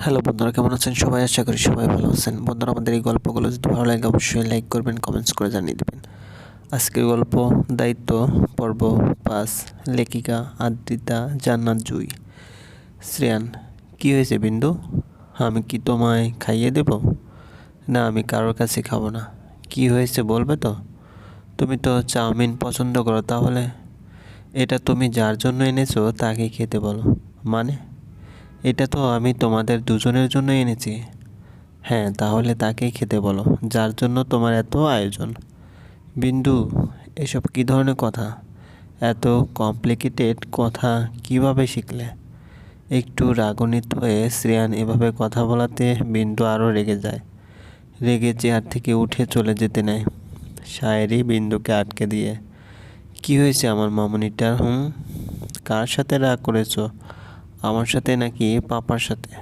Hello বন্ধুরা, কেমন আছেন সবাই? আশা করি সবাই ভালো আছেন। বন্ধুরা, আমাদের এই গল্পগুলো যদি ভালো লাগে, অবশ্যই লাইক করবেন কমেন্টস করে জানিয়ে দেবেন। আজকের গল্প, দায়িত্ব, পর্ব পাঁচ, লেখিকা আদ্রিতা জান্নাত জুই। শ্রেয়ান, কী হয়েছে বিন্দু? আমি কি তোমায় খাইয়ে দেব? না, আমি কারোর কাছে খাব না। কি হয়েছে বলবে তো? তুমি তো চাউমিন পছন্দ করো তাহলে। এটা তুমি যার জন্য এনেছো, তাকে খেতে বলো। মানে? এটা তো আমি তোমাদের দুজনের জন্য এনেছি। হ্যাঁ তাহলে তাকেই খেতে বলো, যার জন্য তোমার এত আয়োজন। বিন্দু, এসব কী ধরনের কথা? এত কমপ্লিকেটেড কথা কীভাবে শিখলে? একটু রাগনিত হয়ে শ্রেয়ান এভাবে কথা বলাতে বিন্দু আরও রেগে যায়। রেগে চেয়ার থেকে উঠে চলে যেতে নেয়। শায়েরি বিন্দুকে আটকে দিয়ে, কি হয়েছে আমার মামনিটার হুম? কার সাথে রাগ করেছ? আমার সাথে নাকি পাপার সাথে?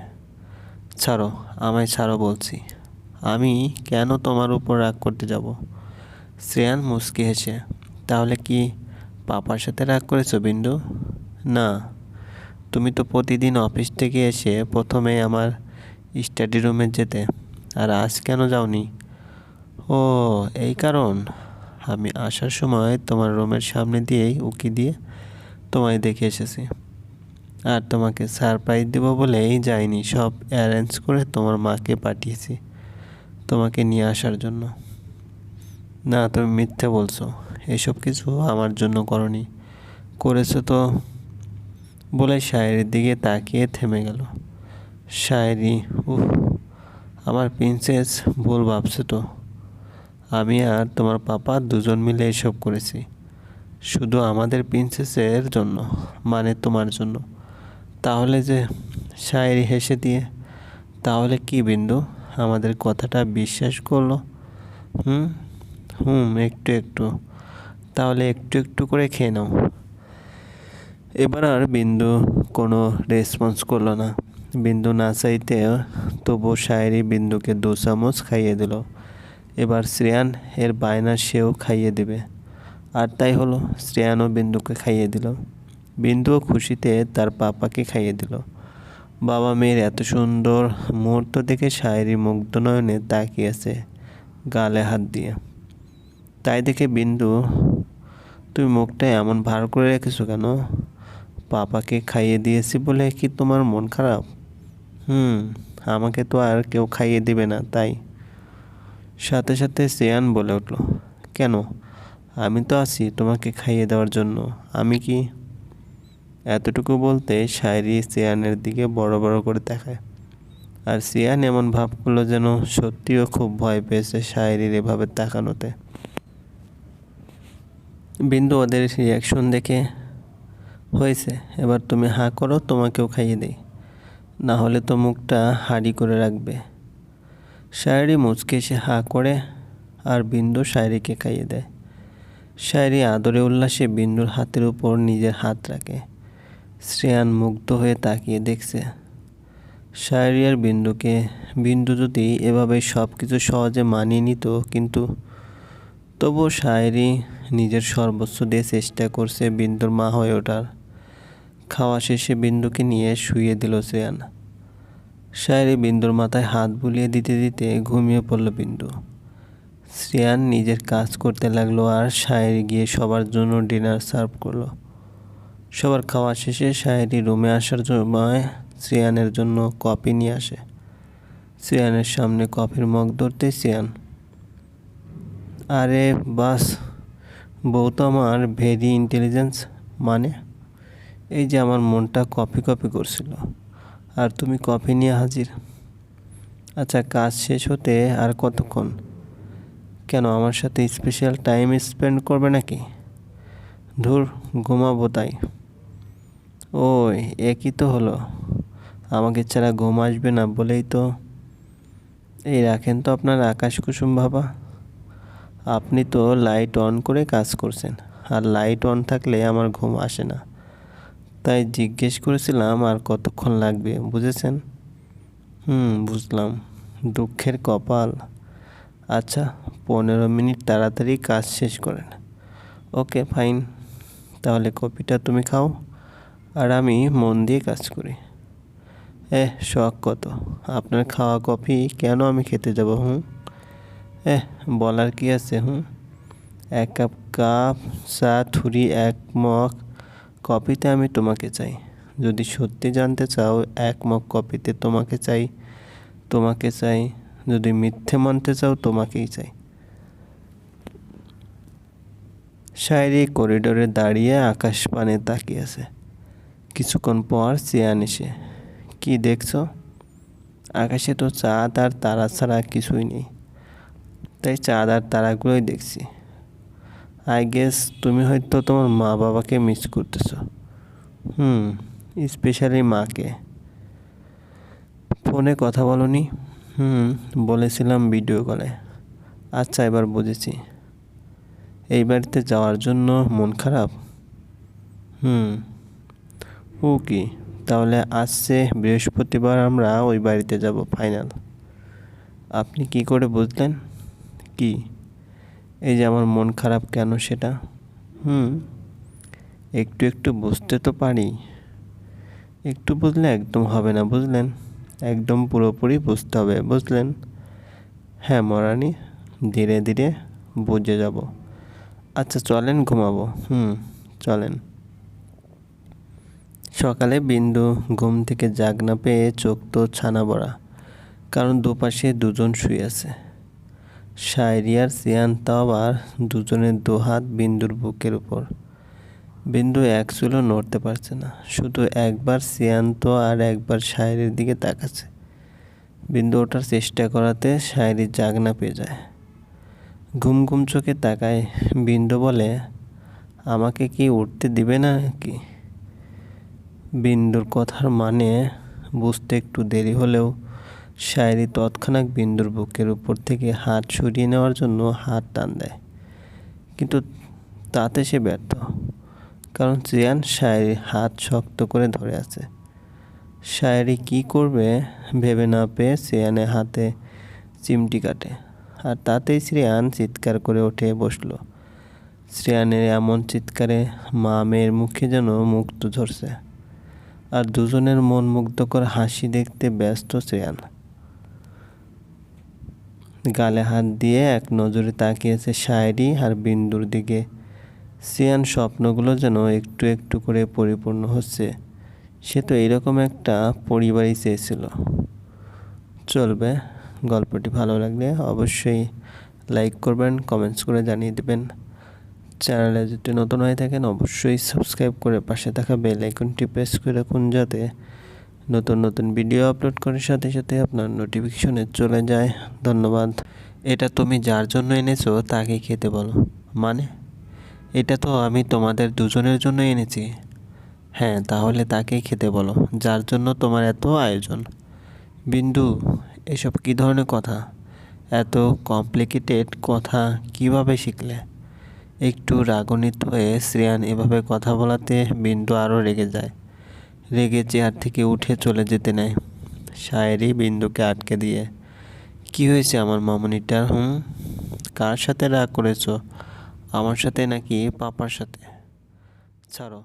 ছাড়ো, আমায় ছাড়ো বলছি। আমি কেন তোমার উপর রাগ করতে যাব? শ্রেয়ান মুসকি হেসে, তাহলে কি পাপার সাথে রাগ করেছ বিন্দু? না। তুমি তো প্রতিদিন অফিস থেকে এসে প্রথমে আমার স্টাডি রুমে যেতে, আর আজ কেন যাওনি? ও, এই কারণ। আমি আসার সময় তোমার রুমের সামনে দিয়েই উকি দিয়ে তোমায় দেখে এসেছি। আর তোমাকে সারপ্রাইজ দেবো বলেই যাইনি। সব অ্যারেঞ্জ করে তোমার মাকে পাঠিয়েছি তোমাকে নিয়ে আসার জন্য। না, তুমি মিথ্যে বলছো। এসব কিছু আমার জন্য করনি। করেছ তো বলে শায়েরির দিকে তাকিয়ে থেমে গেল। শায়েরি উহ আমার প্রিন্সেস ভুল ভাবছে তো। আমি আর তোমার পাপা দুজন মিলে এসব করেছি। শুধু আমাদের প্রিন্সেসের জন্য মানে তোমার জন্য। তাহলে যে শায়েরি হেসে দিয়ে, তাহলে কি বিন্দু? আমাদের কথাটা বিশ্বাস করল। হুম? হুম, একটু একটু। তাহলে একটু একটু করে খেয়ে নাও। এবার আর বিন্দু কোনো রেসপন্স করল না। বিন্দু না চাইতে তবু শায়েরি বিন্দুকে দু চামচ খাইয়ে দিল। এবার শ্রেয়ান এর বায়না সেও খাইয়ে দেবে। আর তাই হলো, শ্রেয়ানও বিন্দুকে খাইয়ে দিল। বিন্দুও খুশিতে তার পাপাকে খাইয়ে দিল। বাবা মেয়ের এত সুন্দর মুহূর্ত দেখে শায়েরি মুগ্ধ নয়নে তাকিয়েছে গালে হাত দিয়ে। তাই দেখে বিন্দু, তুমি মুখটা এমন ভার করে রেখেছো কেন? পাপাকে খাইয়ে দিয়েছি বলে কি তোমার মন খারাপ? হুম, আমাকে তো আর কেউ খাইয়ে দিবে না, তাই। সাথে সাথে শ্রেয়ান বলে উঠল, কেন? আমি তো আছি তোমাকে খাইয়ে দেওয়ার জন্য। আমি কি এতটুকু বলতে শায়রি সিয়ানের দিকে বড় বড় করে দেখায়। আর সিয়ান এমন ভাব করল যেন সত্যিও খুব ভয় পেয়েছে শায়রির এভাবে তাকানোতে। বিন্দু, ওদের রিয়াকশন দেখে হয়েছে, এবার তুমি হাঁ করো, তোমাকেও খাইয়ে দেই। না হলে তো মুখটা হাড়ি করে রাখবে। শায়রি মুচকে এসে হাঁ করে, আর বিন্দু শায়রিকে খাইয়ে দেয়। শায়রি আদরে উল্লাসে বিন্দুর হাতের উপর নিজের হাত রাখে। শ্রেয়ান মুগ্ধ হয়ে তাকিয়ে দেখছে। শায়রিয়ার বিন্দুকে, বিন্দু যদি এভাবে সব কিছু সহজে মানিয়ে নিত, কিন্তু তবুও শায়রি নিজের সর্বোচ্চ দিয়ে চেষ্টা করছে বিন্দুর মা হয়ে ওঠার। খাওয়া শেষে বিন্দুকে নিয়ে শুয়ে দিল শ্রেয়ান। শায়রি বিন্দুর মাথায় হাত বুলিয়ে দিতে দিতে ঘুমিয়ে পড়ল বিন্দু। শ্রেয়ান নিজের কাজ করতে লাগল আর শায়রি গিয়ে সবার জন্য ডিনার সার্ভ করল। সবার খাওয়া শেষে শায়রি রুমে আসার সময় শ্রেয়ানের জন্য কফি নিয়ে আসে। শ্রেয়ানের সামনে কফির মগ ধরতে শ্রেয়ান আরে বাস, বউ তো আমার ভেরি ইন্টেলিজেন্স মানে? এই যে আমার মনটা কফি কফি করছিল, আর তুমি কফি নিয়ে হাজির। আচ্ছা কাজ শেষ হতে আর কতক্ষণ? কেন আমার সাথে স্পেশাল টাইম স্পেন্ড করবে নাকি? ধুর, ঘুমাবো তাই। ওই একই তো হলো? আমাকে ছাড়া ঘুম আসবে না বলেই তো। এই রাখেন তো আপনার আকাশ কুসুম বাবা। আপনি তো লাইট অন করে কাজ করছেন, আর লাইট অন থাকলে আমার ঘুম আসে না। তাই জিজ্ঞেস করেছিলাম আর কতক্ষণ লাগবে, বুঝেছেন? হুম, বুঝলাম। দুঃখের কপাল। আচ্ছা পনেরো মিনিট তাড়াতাড়ি কাজ শেষ করেন। Okay, fine. তাহলে কপিটা তুমি খাও। আর আমি মন দিয়ে কাজ করি। এহ, শখ কত। আপনার খাওয়া কফি কেন আমি খেতে যাব, হুম? এহ, বলার কি আছে, হুম? এক কাপ কাপ, চা, থুরি, এক মগ কপিতে আমি তোমাকে চাই। যদি সত্যি জানতে চাও, এক মগ কপিতে তোমাকে চাই তোমাকে চাই। যদি মিথ্যে মানতে চাও, তোমাকেই চাই। শায়রি করিডোরে দাঁড়িয়ে আকাশ পানে তাকিয়ে আছে। কিছুক্ষণ পর চেয়ান এসে, কি দেখছ? আকাশে তো চাঁদ আর তারা ছাড়া কিছুই নেই। তাই চাঁদ আর তারাগুলোই দেখছি। আই গেস তুমি হয়তো তোমার মা বাবাকে মিস করতেছ। হুম স্পেশালি মাকে। ফোনে কথা বলনি? হুম, বলেছিলাম ভিডিও কলে আচ্ছা এবার বুঝেছি। এই বাড়িতে যাওয়ার জন্য মন খারাপ? হুম। ও কি? তাহলে আসছে বৃহস্পতিবার আমরা ওই বাড়িতে যাব, ফাইনাল। আপনি কি করে বুঝলেন? কি? এই যে আমার মন খারাপ কেন সেটা? হুম, একটু একটু বুঝতে তো পারি। একটু বুঝলে একদম হবে না, বুঝলেন? একদম পুরোপুরি বুঝতে হবে, বুঝলেন? হ্যাঁ মরানি, ধীরে ধীরে বুঝে যাব। আচ্ছা চলেন ঘুমাবো। হুম, চলেন। সকালে বিন্দু ঘুম থেকে জাগ না পেয়ে চোখ তো ছানা বড়া, কারণ দুপাশে দুজন শুয়ে আছে। শায়রি আর সিয়ান তাও আবার দুজনের দুহাত বিন্দুর বুকের উপর। বিন্দু এক চুলও নড়তে পারছে না, শুধু একবার সিয়ান্ত আর একবার শায়রির দিকে তাকাচ্ছে। বিন্দু ওঠার চেষ্টা করাতে শায়রি জাগনা পেয়ে যায়। ঘুম ঘুম চোখে তাকায় বিন্দু বলে, আমাকে কি উঠতে দিবে না কি বিন্দুর কথার মানে বুঝতে একটু দেরি হলেও শায়রি তৎক্ষণাৎ বিন্দুর বুকের উপর থেকে হাত সরিয়ে নেওয়ার জন্য হাত টান দেয়। কিন্তু তাতে সে ব্যর্থ, কারণ জিয়ান শায়রির হাত শক্ত করে ধরে আছে। শায়রি কি করবে ভেবে না পেয়ে সিয়ানের হাতে চিমটি কাটে আর তাতেই শ্রেয়ান চিৎকার করে উঠে বসল। শ্রেয়ানের এমন চিৎকারে মা মেয়ের মুখে যেন মুক্ত ঝরছে আর দুজনের মন মুগ্ধকর হাসি দেখতে ব্যস্ত শ্রেয়ান গালে হাত দিয়ে এক নজরে তাকিয়েছে শায়রি আর বিন্দুর দিকে। সিয়ান স্বপ্নগুলো যেন একটু একটু করে পরিপূর্ণ হচ্ছে। সে তো এরকম একটা পরিবারই চেয়েছিল। চলবে, গল্পটি ভালো লাগলে অবশ্যই লাইক করবেন কমেন্টস করে জানিয়ে দেবেন। চ্যানেলে যদি নতুন হয়ে থাকেন, অবশ্যই সাবস্ক্রাইব করে পাশে থাকা বেল আইকনটি প্রেস করে রাখুন যাতে নতুন নতুন ভিডিও আপলোড করার সাথে সাথে আপনার নোটিফিকেশনে চলে যায়। ধন্যবাদ। এটা তুমি যার জন্য এনেছো, তাকে খেতে বলো। মানে? এটা তো আমি তোমাদের দুজনের জন্য এনেছি। হ্যাঁ তাহলে তাকেই খেতে বলো, যার জন্য তোমার এত আয়োজন। বিন্দু, এসব কী ধরনের কথা? এত কমপ্লিকেটেড কথা কীভাবে শিখলে? একটু রাগনিত হয়ে শ্রেয়ান এভাবে কথা বলাতে বিন্দু আরও রেগে যায়। রেগে চেয়ার থেকে উঠে চলে যেতে নেয় শায়েরি বিন্দুকে আটকে দিয়ে। কি হয়েছে আমার মামনিটার হুম? কার সাথে রাগ করেছ? আমার সাথে নাকি পাপার সাথে? ছাড়ো